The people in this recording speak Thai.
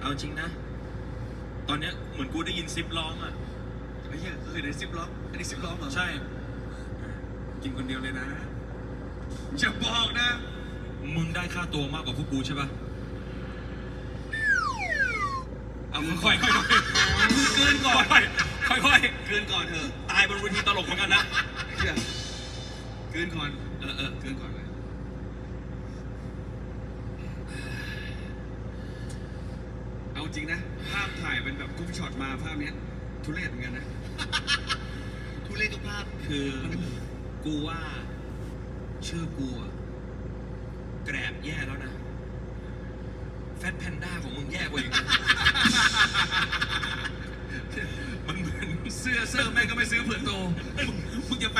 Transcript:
เอาจริงนะ ตอนเนี้ยเหมือนกูได้ยินซิปร้องอะไอ้เหี้ยเคยได้ซิปล็อกอันนี้ซิปล็อกเหรอใช่ กินคนเดียวเลยนะ จะบอกนะ มึงได้ค่าตัวมากกว่าพวกกูใช่ปะเอาค่อยๆค่อยๆเกินก่อน ค่อยๆค่อยเกินก่อนเถอะ ๆตายบนเวทีตลกเหมือนกันนะเหี้ยเกินก่อน เออเออเกินก่อนเลยเอา จริงนะ ภาพถ่ายเป็นแบบกรุ๊ปช็อตมาภาพเนี้ย ทุเรศเหมือนกันนะ ทุเรศทุกภาพคือกูว่า ชื่อกูอะแกรบแย่แล้วนะ แฟตแพนด้าของมึงแย่กว่าอีกนะมันเหมือนเสื้อเสื้อแม่งก็ไม่ซื้อเผื่อโตมึงจะ